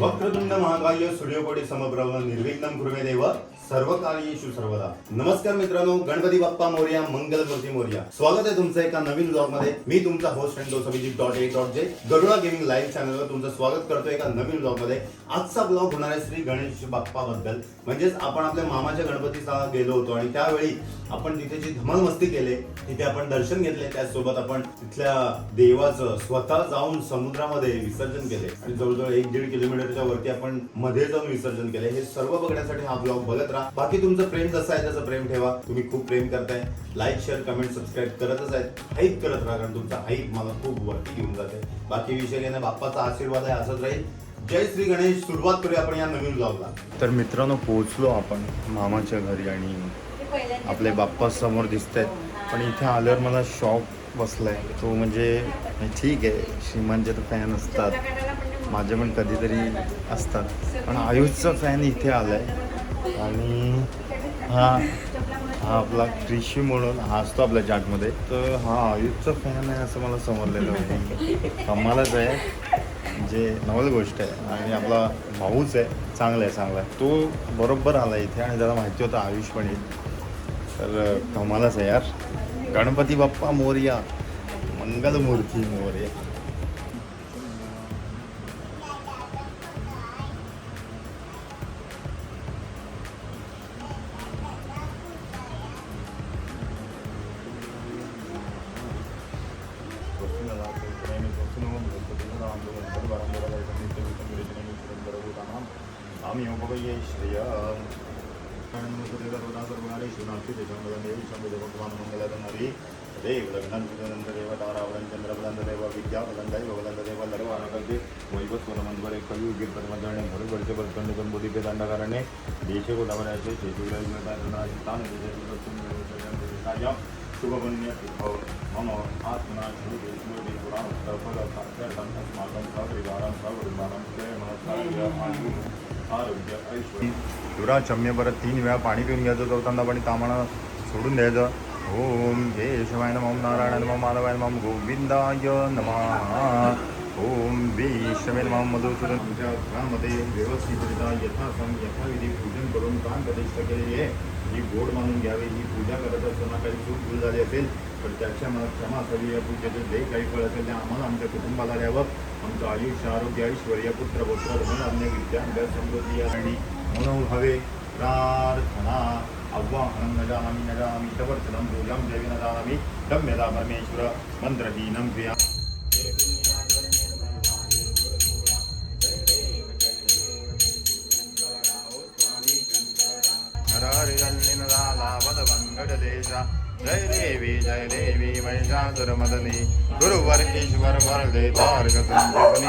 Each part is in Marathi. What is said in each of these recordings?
वक्रतुंड महाकाय सूर्यकोटी समप्रभ निर्विघ्नं कुर्मे देव। सर्व शु सर्वदा. नमस्कार मित्रांनो गणपती बाप्पा मोर्या मंगलमूर्ती मोर्या. स्वागत आहे तुमचं एका नवीन ब्लॉगमध्ये मी तुमचा होस्ट अँड दोस्त dot A dot J Garuda gaming live चॅनलवर तुमचं स्वागत करतो एका नवीन ब्लॉगमध्ये आजचा ब्लॉग होणार आहे श्री गणेश बाप्पा बद्दल. म्हणजेच आपण आपल्या मामाच्या गणपतीचा गेलो होतो आणि त्यावेळी आपण तिथे जी धमाल मस्ती केले तिथे आपण दर्शन घेतले. त्याचसोबत आपण तिथल्या देवाचं स्वतः जाऊन समुद्रामध्ये विसर्जन केले. आणि जवळजवळ एक दीड किलोमीटरच्या वरती आपण मध्ये जाऊन विसर्जन केले. हे सर्व बघण्यासाठी हा ब्लॉग बघत राहा. बाकी तुमचं प्रेम जसं आहे तसं प्रेम ठेवा. तुम्ही खूप प्रेम करताय. लाईक शेअर कमेंट सबस्क्राईब करतच आहेत. हाईप करत राहा कारण तुमचा हाईप मला खूप वरती घेऊन जाते. बाकी विषय नाही बाप्पाचा आशीर्वाद आहे असंच राहील. जय श्री गणेश. सुरुवात करूया आपण या नवीन ब्लॉगला तर मित्रांनो पोहोचलो आपण मामाच्या घरी आणि आपले बाप्पा समोर दिसत आहेत पण इथे आल्यावर मला शॉक बसलाय. तो म्हणजे ठीक आहे. श्रीमानचे तर फॅन असतात. माझे पण कधीतरी असतात. पण आयुषचा फॅन इथे आलाय. आणि हा हा आपला कृषी म्हणून हा असतो आपल्या चाटमध्ये तर हा आयुषचा फॅन आहे असं मला समजलेलं होतं कमालच आहे. जे नवल गोष्ट आहे. आणि आपला भाऊच आहे. चांगला आहे चांगला आहे. तो बरोबर आला इथे आणि त्याला माहिती होतं आयुष पण येईल. तर कमालच आहे यार. गणपती बाप्पा मोर्या. मंगलमूर्ती मोर्या. बलंतदेव लरवानकल्पे वैवस्वरमंदरे कलियुगे परमदणे भरुवर्ष बलकंड गणपती पे दंडकारणे देशे गोदावऱ्याचे चेतुराज शुभपुण्य मम आत्मना श्रुति पुराण अस्माकं सपरिवारं सपरिवारं आरोग्य ऐश्वर्य। परत तीन वेळा पाणी पिऊन घ्यायचं चौथ्यांदा पाणी तामानं सोडून द्यायचं। ओम केशवाय नम नारायण नम माधवाय नम गोविंदाय नमः। ओम विश्वे नमः मधुसूदन तुमच्या घरामध्ये व्यवस्थितरित्या यथासम यथाविधी पूजन करून काम प्रतिष्ठ केलेली आहे ही गोड मानून घ्यावी ही पूजा करत असताना काही चूक भूल झाली असेल तर त्याच्या मला क्षमा असावी या पूजेचं जे काही फळ असेल ते आम्हाला आमच्या कुटुंबाला द्यावं. आमचं आयुष्य, आरोग्य, ऐश्वर्य, पुत्र पुत्र, धनधान्य, विद्या घर समृद्धी आणि म्हणून हवे प्रार्थना, आव्हानं न जानामि न जानामि तवर्चनं पूजां देवी परमेश्वर क्रिया। जय देवी जय देवी महिषासुरमदनी गुरुवर ईश्वर वर दे तारक संजीवनी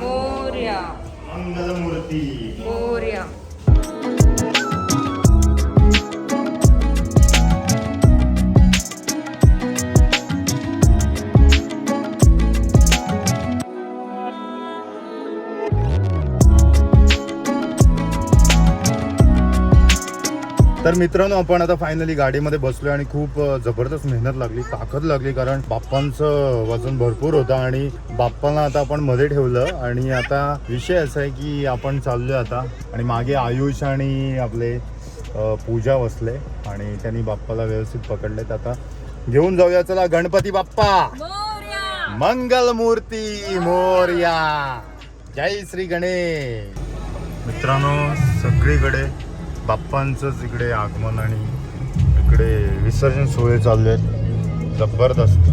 बाप्पा मोर्या मंगलमूर्ती तर मित्रांनो आपण आता फायनली गाडीमध्ये बसलोय आणि खूप जबरदस्त मेहनत लागली ताकद लागली कारण बाप्पांचं वजन भरपूर होतं आणि बाप्पाला आता आपण मध्ये ठेवलं. आणि आता विषय असा आहे की आपण चाललोय आता आणि मागे आयुष आणि आपले पूजा बसले आणि त्यांनी बाप्पाला व्यवस्थित पकडलेत. आता घेऊन जाऊया चला गणपती बाप्पा! मोर्या! मंगल मूर्ती मोर्या! जय श्री गणेश! मित्रांनो सगळीकडे बाप्पांचंच इकडे आगमन आणि इकडे विसर्जन सोहळे चालले आहेत. जबरदस्त.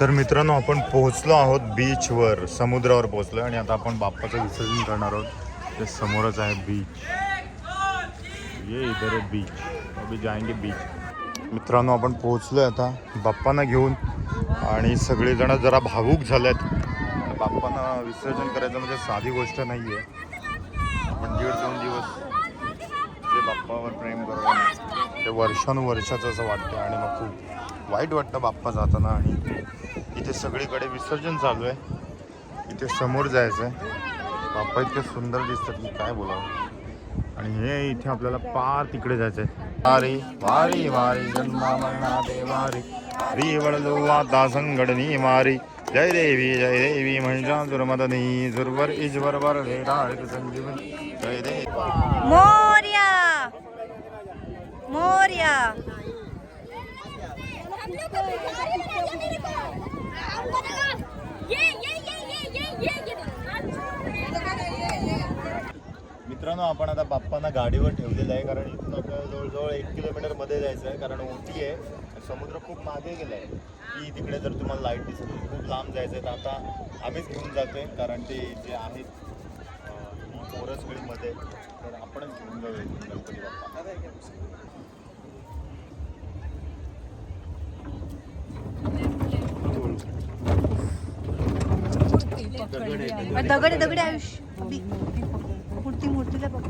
तर मित्रांनो आपण पोहोचलो आहोत बीचवर समुद्रावर पोहोचलो आणि आता आपण बाप्पाचं विसर्जन करणार आहोत. ते समोरच आहे बीच ये इधर आहे बीच अभी जाएंगे बीच मित्रांनो आपण पोहोचलो आहे आता बाप्पांना घेऊन आणि सगळेजण जरा भावूक झाल्यात बाप्पांना विसर्जन करायचं म्हणजे साधी गोष्ट नाही आहे आपण दीड दोन दिवस जे बाप्पावर प्रेम करतो ते वर्षानुवर्षाचं असं वाटतं आणि मग खूप वाईट वाटतं बाप्पा जाताना आणि इथे सगळीकडे विसर्जन चालू आहे इथे समोर जायचं आहे बाप्पा इतके सुंदर दिसतात की काय बोलावं आणि हे इथे आपल्याला पार तिकडे जायचंय वारी वारी वारी जन्मा मरणा दे वारी हरी वडलो संघडनी मारी जय देवी जय देवी महिषा दुर्मदनी दुर्वर इजवर वर संजीवनी जय देवी मोर्या मोर्या मित्रांनो आपण आता बाप्पांना गाडीवर ठेवलेलं आहे कारण इथून आपल्याला जवळजवळ एक किलोमीटरमध्ये जायचं आहे कारण ओटी आहे समुद्र खूप मागे गेला आहे की तिकडे जर तुम्हाला लाइट दिसली खूप लांब जायचं आहे. तर आता आम्हीच घेऊन जातोय कारण ते जे आहेत अं, पोरं तर आपणच घेऊन जाऊया गणपती बाप्पा. दगड दगड आयुष्य. मूर्ती मूर्तीला बघ.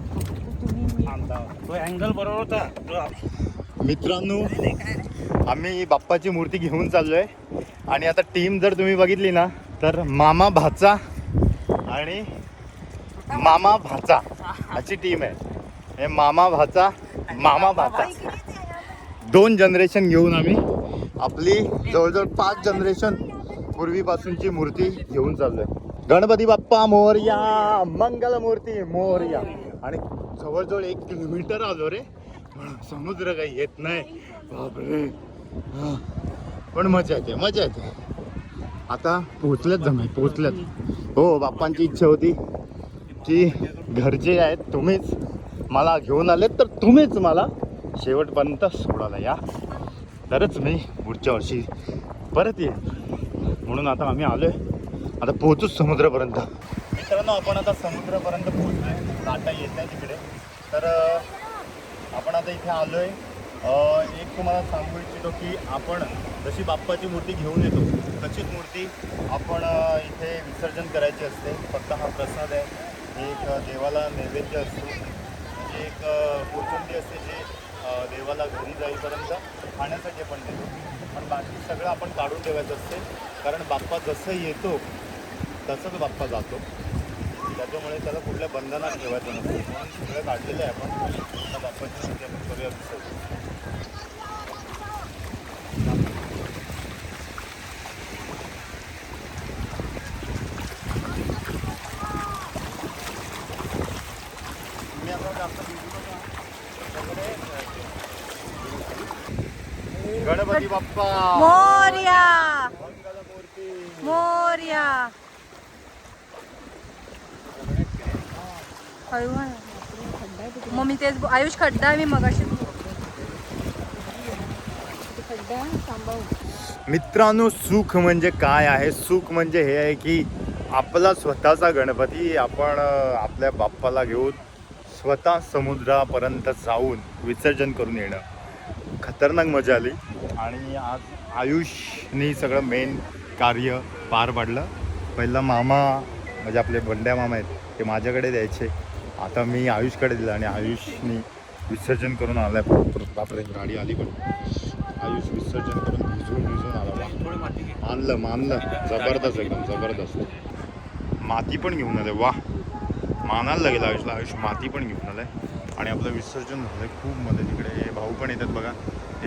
तो अँगल बरोबर होता. मित्रांनो आम्ही बाप्पाची मूर्ती घेऊन चाललोय. आणि आता टीम जर तुम्ही बघितली ना तर मामा भाचा आणि मामा भाचा अशी टीम आहे. हे मामा भाचा मामा भाचा. दोन जनरेशन घेऊन आम्ही आपली जवळजवळ पाच जनरेशन पूर्वीपासूनची मूर्ती घेऊन चाललोय. गणपती बाप्पा मोरया मंगल मूर्ती मोरया. आणि जवळजवळ एक किलोमीटर आलो रे. समुद्र काही येत नाही. बापरे. पण मजा येते मजा येते. आता पोचल्यात जमाय पोचल्यात हो बाप्पांची इच्छा होती की घरचे आहेत तुम्हीच मला घेऊन आलेत तर तुम्हीच मला शेवटपर्यंत सोडायला या. तरच मी पुढच्या वर्षी परत येईल म्हणून आता आम्ही आलो आहे आता पोहोचूच समुद्रापर्यंत. मित्रांनो आपण आता समुद्रापर्यंत पोहोचलोय. आता येत आहे तिकडे. तर आपण आता इथे आलोय. आहे एक तुम्हाला सांगू इच्छितो की आपण जशी बाप्पाची मूर्ती घेऊन येतो तशीच मूर्ती आपण इथे विसर्जन करायची असते. फक्त हा प्रसाद आहे. एक देवाला नैवेद्य असतो. म्हणजे एक कोचंबी असते जे देवाला घरी जाईपर्यंत खाण्यासाठी आपण देतो. पण बाकी सगळं आपण काढून ठेवायचं असते. कारण बाप्पा जसं येतो तसंच बाप्पा जातो. त्याच्यामुळे त्याला कुठल्या बंधनात ठेवायचं नसतं. म्हणून सगळं काढलेलं आहे आपण. त्या बाप्पाची मूर्ती आपण करूया गणपती बाप्पा मोर्या मंगलमूर्ती मोर्या हळू मग मी तेच आयुष खड्डा आहे मी मगाशी मित्रांनो सुख म्हणजे काय आहे? सुख म्हणजे हे आहे की आपला स्वतःचा गणपती आपण आपल्या बाप्पाला घेऊन स्वतः समुद्रापर्यंत जाऊन विसर्जन करून येणं. खतरनाक मजा आली आणि आज आयुषनी सगळं मेन कार्य पार पाडलं. पहिला मामा म्हणजे आपले बंड्या मामा आहेत ते माझ्याकडे द्यायचे. आता मी आयुषकडे दिलं आणि आयुषनी विसर्जन करून आलाय बापरे गाडी आली पण. आयुष विसर्जन करून भिजून भिजून आला. वा. मानलं मानलं. जबरदस्त एकदम जबरदस्त. माती पण घेऊन आले वा मानायला लागेल आयुषला. आयुष माती पण घेऊन आलाय. आणि आपलं विसर्जन झालंय. खूप मध्ये तिकडे भाऊ पण येतात बघा.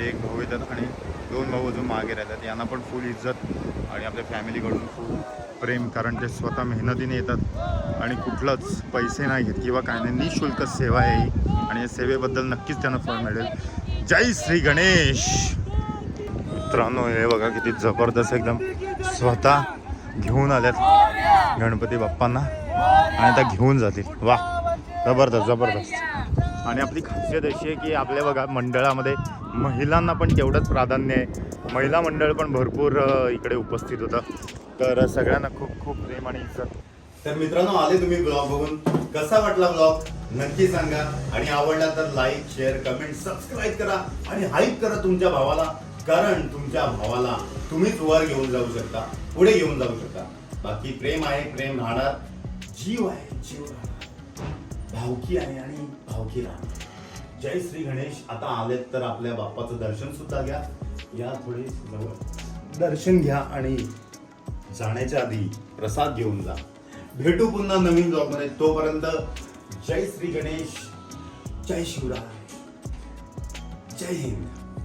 एक भाऊ येतात आणि दोन भाऊ अजून मागे राहतात. यांना पण फुल इज्जत आणि आपल्या फॅमिलीकडून फुल प्रेम कारण ते स्वतः मेहनतीने येतात. आणि कुठलंच पैसे नाही घेत किंवा काय नाही. निशुल्क सेवा आहे आणि या सेवेबद्दल नक्कीच त्यांना फळ मिळेल. जय श्री गणेश! मित्रांनो हे बघा किती जबरदस्त एकदम स्वतः घेऊन आल्यात गणपती बाप्पांना. आणि त्या घेऊन जातील. वा जबरदस्त जबरदस्त. आणि आपली खासियत अशी आहे की आपल्या बघा मंडळामध्ये महिलांना पण तेवढंच प्राधान्य आहे. महिला मंडळ पण भरपूर इकडे उपस्थित होतं. तर सगळ्यांना खूप खूप प्रेम आणि इज्जत. तर मित्रांनो आले तुम्ही ब्लॉग बघून. कसा वाटला ब्लॉग? नक्की सांगा. आणि आवडला तर लाईक शेअर कमेंट सबस्क्राईब करा. आणि हाईप करा तुमच्या भावाला. कारण तुमच्या भावाला तुम्हीच वर घेऊन जाऊ शकता. पुढे घेऊन जाऊ शकता. बाकी प्रेम आहे प्रेम राहणार. जीव आहे जीव राहणार. भावकी आहे आणि भावकी राहणार. जय श्री गणेश. आता आलेत तर आपल्या बाप्पाचं दर्शन सुद्धा घ्या. या थोडे जवळ. दर्शन घ्या आणि जाण्याच्या आधी प्रसाद घेऊन जा. भेटू पुन्हा नवीन ब्लॉगमध्ये. तोपर्यंत जय श्री गणेश जय शिवराय. जय हिंद.